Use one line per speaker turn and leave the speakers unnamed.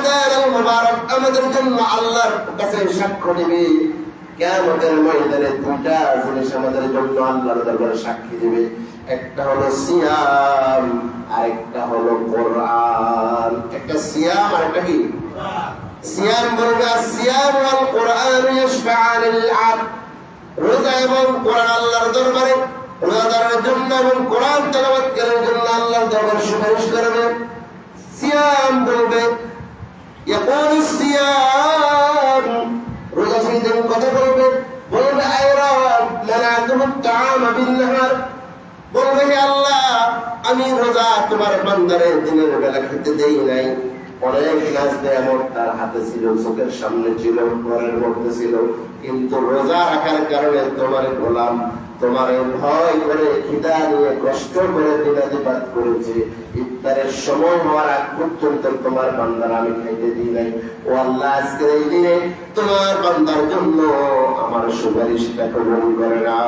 রমাদান আল মুবারক আমাদের জন্য আল্লাহর কাছে সাক্ষ্য দিবে। কিয়ামতের ময়দানে দুইটা জিনিস আমাদের জন্য আল্লাহর দরবারে সাক্ষী দিবে। একটা হলো সিয়াম আর একটা হলো কোরআন। একটা সিয়াম আর একটা কি? সিয়াম বলবে, সিয়াম ওয়াল কোরআন ইশফাআন লিল আবদ। রোজা এবং কোরআন আল্লাহর দরবারে। রোজাদারের জন্য এবং কোরআন তেলাওয়াতকারীর জন্য আল্লাহর দরবারে সুপারিশ করবে। সিয়াম বলবে রোজা ছেড়ে যখন কথা বলবেন বলবে বলবে আল্লাহ, আমি রোজা তোমার বান্দারের দিনের বেলা খেতে দেই নাই। অনেক নাচ এমন তার হাতে ছিল, চোখের সামনে ছিল, ঘরের মধ্যে ছিল। কিন্তু রোজা রাখার কারণে তোমার গোলাম, তোমার ভয় করে, খিদা নিয়ে কষ্ট করে দিনাদিপাত করেছে। ইফতারের সময় হওয়ার আগ পর্যন্ত তোমার বান্দার আমি খাইতে দিই নাই। ও আল্লাহ, আজকের এই দিনে তোমার বান্দার জন্য আমার সুপারিশটা কবুল করে না